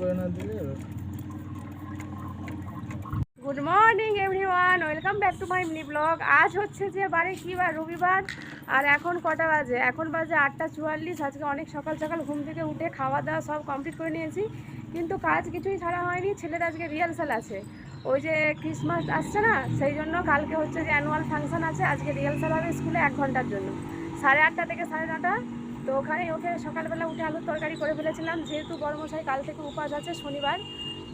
করে না দিলে good morning everyone welcome back to my mini blog আজ হচ্ছে যে বারে কি বার রবিবার, আর এখন কটা বাজে? এখন বাজে আটটা চুয়াল্লিশ। আজকে অনেক সকাল সকাল ঘুম থেকে উঠে খাওয়া দাওয়া সব কমপ্লিট করে নিয়েছি। কিন্তু কাজ কিছুই ছাড়া হয়নি। ছেলের আজকে রিহার্সাল আছে। ওই যে ক্রিসমাস আসছে না, সেই জন্য কালকে হচ্ছে যে অ্যানুয়াল ফাংশন আছে। আজকে রিহার্সাল হবে স্কুলে এক ঘণ্টার জন্য। সাড়ে আটটা থেকে সাড়ে নটা। তো ওখানে ওকে সকালবেলা উঠে আলুর তরকারি করে ফেলেছিলাম। যেহেতু বড়মশাই কাল থেকে উপাস আছে শনিবার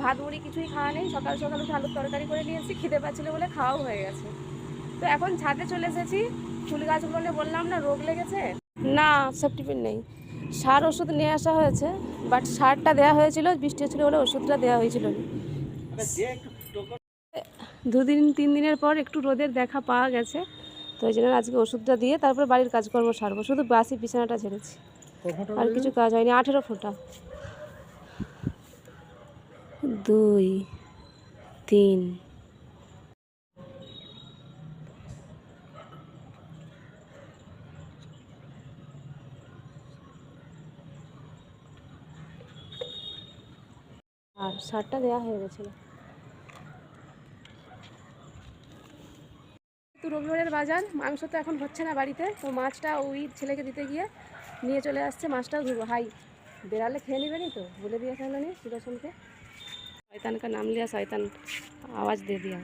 ভাত মুড়ি কিছুই খাওয়া নেই। সকাল সকাল উঠে আলুর তরকারি করে নিয়েছি খিদে পাচ্ছিল বলে খাওয়াও হয়ে গেছে। তো এখন ছাদে চলে এসেছি। ফুল গাছগুলো বললাম না রোগ লেগেছে? না সেফটিপিন নেই। সার ওষুধ নিয়ে আসা হয়েছে বাট সারটা দেওয়া হয়েছিল বৃষ্টি হচ্ছিল বলে ওষুধটা দেওয়া হয়েছিল না। দুদিন তিন দিনের পর একটু রোদের দেখা পাওয়া গেছে। তো ওই জন্য আজকে ওষুধটা দিয়ে তারপরে বাড়ির কাজকর্ম সারবো। শুধু বাসি বিছানাটা ছেড়েছি আর কিছু কাজ হয়নি আঠেরো ফোঁটা। দুই তিন। আর সারটা দেওয়া হয়ে গেছিল। তো রবিবারের বাজার, মাংস তো এখন হচ্ছে না বাড়িতে, তো মাছটা ওই ছেলেকে দিতে গিয়ে নিয়ে চলে আসছে, মাছটাও ধরবো হাই, বেড়ালে খেয়ে নেবেনি তো? বলে দিয়ে ফেলো নি সুদর্শনকে। শয়তান কা নাম লিয়া শয়তান, আওয়াজ দিয়ে দিয়া।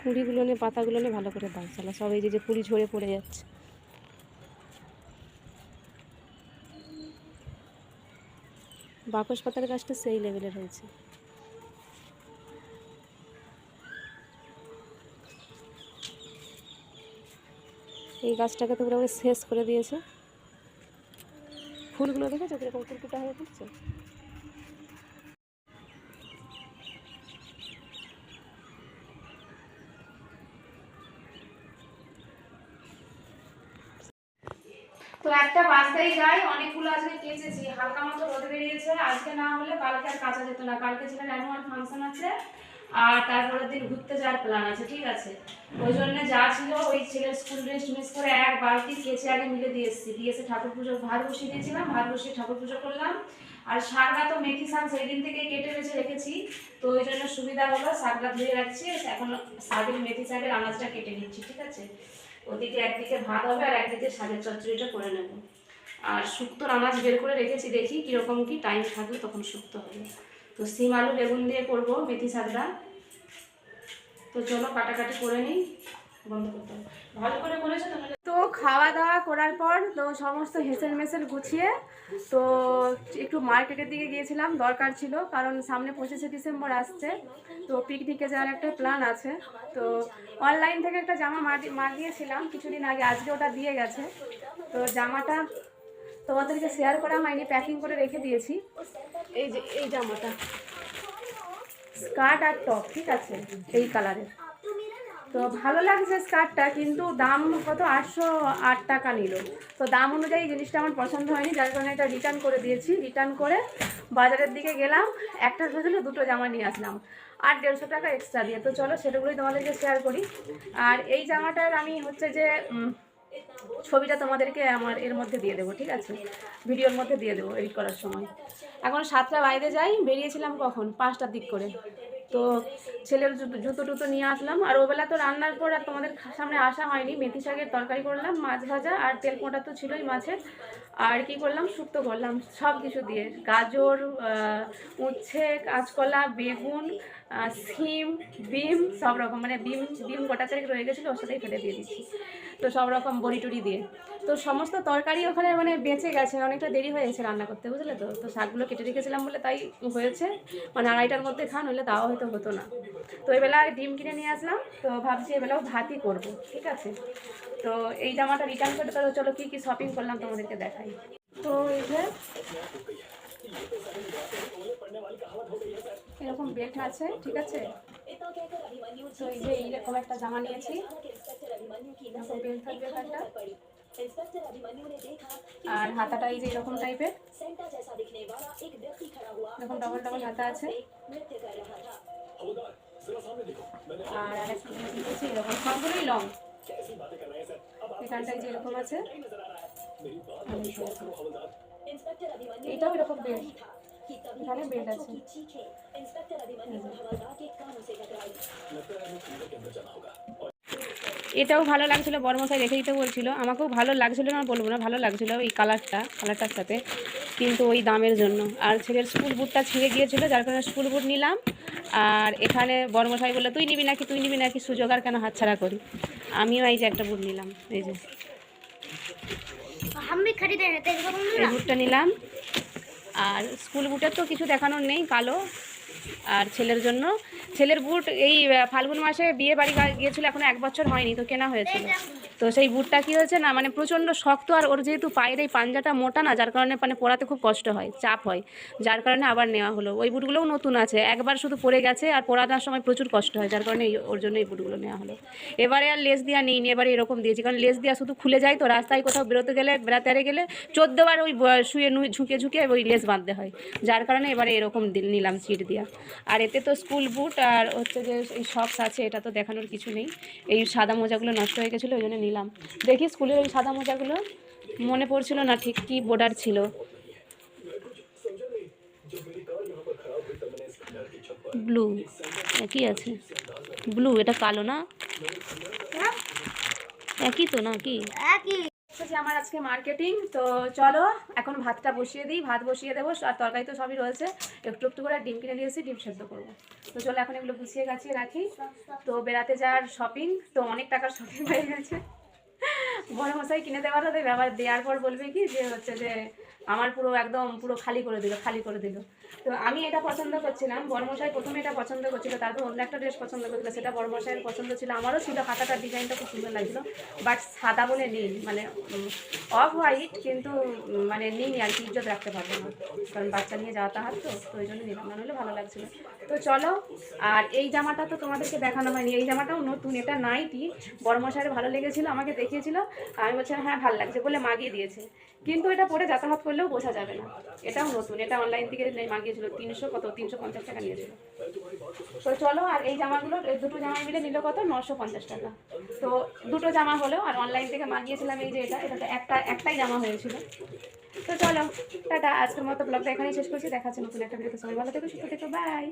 কুড়িগুলো নিয়ে, পাতাগুলো নিয়ে ভালো করে দাও চালা সব এই যে যে কুড়ি ঝরে পড়ে যাচ্ছে। বাকস পাতার গাছটা সেই লেভেলের হয়েছে। এই গাছটাকে তো পুরো শেষ করে দিয়েছে। ফুলগুলো দেখেছ কীরকম কুলকুটা হয়ে ফুটছে? তো একটা বাসতেই যাই অনেকগুলো আজকে কেচেছি, হালকা মতো রোদে বেরিয়েছে, আজকে না হলে কালকে আর কাঁচা যেত না, কালকে ছেলের অ্যানুয়াল ফাংশন আছে আর তারপরের দিন ঘুরতে যাওয়ার প্ল্যান আছে, ঠিক আছে? ওই জন্য যা ছিল ওই ছেলের স্কুল ড্রেস মিস করে এক বালতি কেচে আগে মিলে দিয়ে এসেছি। দিয়ে এসে ঠাকুর পুজো, ভাত বসিয়ে দিয়েছিলাম, ভাত বসিয়ে ঠাকুর পুজো করলাম। আর শাকটা তো মেথি শাক সেই দিন থেকে কেটে বেছে রেখেছি। তো ওই জন্য সুবিধা হলো শাকটা ধুয়ে রাখছি। এখন শাকের মেথি শাকের আনাজটা কেটে নিচ্ছি, ঠিক আছে? ওদিকে একদিকে ভাত হবে আর একদিকে শাকের চচ্চড়িটা করে নেব। আর শুক্তোর আনাজ বের করে রেখেছি, দেখি কীরকম কি টাইম থাকবে, তখন শুক্তো হবে। তো সিম, আলু, বেগুন দিয়ে করব, মেথি শাকটা তো চলো, কাটাকাটি করে নিই, বন্ধ করতে ভালো করে করেছ তো তো খাওয়া দাওয়া করার পর তো সমস্ত হেসেল মেসেল গুছিয়ে, তো একটু মার্কেটের দিকে গিয়েছিলাম, দরকার ছিল, কারণ সামনে পঁচিশে ডিসেম্বর আসছে, তো পিকনিকে যাওয়ার একটা প্ল্যান আছে। তো অনলাইন থেকে একটা জামা মাগিয়েছিলাম, কিছুদিন আগে, আজকে ওটা দিয়ে গেছে। তো জামাটা তোমাদেরকে শেয়ার করা হয়নি প্যাকিং করে রেখে দিয়েছি। এই যে এই জামাটা। স্কার্ট আর টপ ঠিক আছে? এই কালারের তো ভালো লাগছে স্কার্টটা কিন্তু দাম কত? আটশো আট টাকা নিল। তো দাম অনুযায়ী জিনিসটা আমার পছন্দ হয়নি যার কারণে এটা রিটার্ন করে দিয়েছি। রিটার্ন করে বাজারের দিকে গেলাম একটার বদলে দুটো জামা নিয়ে আসলাম আর দেড়শো টাকা এক্সট্রা দিয়ে। তো চলো সেটাগুলোই তোমাদেরকে শেয়ার করি। আর এই জামাটার আমি হচ্ছে যে ছবিটা তোমাদেরকে আমার এর মধ্যে দিয়ে দেবো, ঠিক আছে? ভিডিওর মধ্যে দিয়ে দেবো এডিট করার সময়। এখন সাতটা বাইরে যাই, বেরিয়েছিলাম কখন? পাঁচটার দিক করে। তো ছেলের জুতো টুতো নিয়ে আসলাম। আর ওবেলা তো রান্নার পর আর তোমাদের সামনে আসা হয়নি। মেথি শাকের তরকারি করলাম, মাছ ভাজা আর তেল কোঁটা তো ছিলই মাছের। আর কি করলাম? শুক্তো করলাম সব কিছু দিয়ে। গাজর উচ্ছে, কাঁচকলা, বেগুন সিম, বিম, সব রকম। মানে বিম বিম গোটা চারেক রয়ে গেছিল, ওর সাথেই ফেলে দিয়ে দিচ্ছি। তো সব রকম বড়ি টুড়ি দিয়ে। তো সমস্ত তরকারি ওখানে মানে বেঁচে গেছে, অনেকটা দেরি হয়ে গেছে রান্না করতে, বুঝলে তো? তো শাকগুলো কেটে রেখেছিলাম বলে তাই হয়েছে। মানে আড়াইটার মধ্যে খান হলে তাও হয়তো হতো না। তো এবেলা ডিম কিনে নিয়ে আসলাম, তো ভাবছি এবেলাও ভাতই করব, ঠিক আছে? তো এই জামাটা রিটার্ন করতে পারো চলো কী কী শপিং করলাম তোমাদেরকে দেখাই। তো এই যে এরকম বেল্ট আছে, ঠিক আছে? তো এই যে এইরকম একটা জামা নিয়েছি। বেল্ট থাকবে একটা আর হাতাটা এই যে এরকম টাইপের এরকম ডবল ডবল হাতা আছে। আর আরেকটা জিনিস এরকম সবগুলোই লং এখানটায় যে এরকম আছে যে এরকম। বেল্ট এখানে বেড আছে। এটাও ভালো লাগছিল বর্মশাই রেখে দিতে বলছিল। আমাকেও ভালো লাগছিল না বলব না ভালো লাগছিল ওই কালারটা কালারটার সাথে কিন্তু ওই দামের জন্য। আর ছেলের স্কুল বুটটা ছিঁড়ে গিয়েছিল যার কারণে স্কুল বুট নিলাম। আর এখানে বর্মশাই বলল তুই নিবি নাকি তুই নিবি নাকি সুযোগ আর কেন হাতছাড়া করি? আমিও এই যে একটা বুট নিলাম এই যে। এই বুটটা নিলাম। আর স্কুল বুটের তো কিছু দেখানোর নেই কালো আর ছেলের জন্য। ছেলের বুট এই ফাল্গুন মাসে বিয়ে বাড়ি গিয়েছিল, এখন এক বছর হয়নি, তো কেনা হয়েছিল। তো সেই বুটটা কি হয়েছে না মানে প্রচণ্ড শক্ত আর ওর যেহেতু পায়ের এই পাঞ্জাটা মোটা না, যার কারণে মানে পরাতে খুব কষ্ট হয়, চাপ হয়, যার কারণে আবার নেওয়া হলো। ওই বুটগুলোও নতুন আছে, একবার শুধু পরে গেছে আর পরানোর সময় প্রচুর কষ্ট হয়, যার কারণে ওর জন্য এই বুটগুলো নেওয়া হলো। এবারে আর লেস দিয়া নিইনি, এবারে এরকম দিয়েছি, কারণ লেস দিয়া শুধু খুলে যায় তো, রাস্তায় কোথাও বেরোতে গেলে, বেড়াতে গেলে চোদ্দবার ওই শুয়ে নুয়ে ঝুঁকে ঝুঁকে ওই লেস বাঁধতে হয়, যার কারণে এবারে এরকম নিলাম সিট দিয়া। আর এতে তো স্কুল বুট আর হচ্ছে যে এই সক্স আছে, এটা তো দেখানোর কিছু নেই, এই সাদা মোজাগুলো নষ্ট হয়ে গেছিল, ওই জন্য নিলাম দেখি স্কুলের ওই সাদা মোজাগুলো মনে পড়ছিল না ঠিক কি বর্ডার ছিল। ব্লু একই আছে। ব্লু এটা কালো না? হ্যাঁ। একই তো নাকি একই। হচ্ছে আমার আজকে মার্কেটিং তো চলো এখন ভাতটা বসিয়ে দিই। ভাত বসিয়ে দেবো, আর তরকারি তো সবই রয়েছে। একটু একটু করে ডিম কিনে নিয়েছি ডিম সেদ্ধ করব। তো চলো এখন এগুলো গুছিয়ে গাছিয়ে রাখি। তো বেড়াতে যাওয়ার শপিং তো অনেক টাকার শপিং হয়ে গেছে। বড় মশাই কিনে দেওয়ার হতে আবার দেওয়ার পর বলবে কি যে হচ্ছে যে আমার পুরো একদম পুরো খালি করে দিল, খালি করে দিল। তো আমি এটা পছন্দ করছিলাম বড়মশাই প্রথমে এটা পছন্দ করছিল, তারপর অন্য একটা ড্রেস পছন্দ করছিল, সেটা বড়মশাইয়ের পছন্দ ছিল। আমারও ছিল, হাতাটার ডিজাইনটা খুব সুন্দর লাগছিল বাট সাদা বলে নিই মানে অফ হোয়াইট কিন্তু মানে নিই, আর কি ইজ্জত রাখতে পারব না। কারণ বাচ্চা নিয়ে যাওয়াতে হাত তো তো ওই জন্য নিলাম, না হলে ভালো লাগছিল। তো চলো, আর এই জামাটা তো তোমাদেরকে দেখানো হয়নি, এই জামাটাও নতুন, এটা নাইটি বড়মশাইয়ের ভালো লেগেছিল, আমাকে দেখিয়েছিল, আমি বলছিলাম হ্যাঁ ভালো লাগছে, বলে মাগিয়ে দিয়েছে। কিন্তু এটা পরে যাতায়াত করলেও বোঝা যাবে না। এটাও নতুন। এটা অনলাইন থেকে মাগিয়েছিল তিনশো কত? তিনশো পঞ্চাশ টাকা নিয়েছিল। তো চলো, আর এই জামাগুলো দুটো জামা মিলে নিল কত? নশো পঞ্চাশ টাকা। তো দুটো জামা হলেও, আর অনলাইন থেকে মাগিয়েছিলাম এই যে এটা এটা তো একটা, একটাই জামা হয়েছিল। তো চলো, টাটা। আজকের মতো ব্লগটা এখানেই শেষ করছি। দেখাচ্ছে নতুন একটা ভিডিওতে সবাই ভালো থেকো, সুস্থ থেকো বাই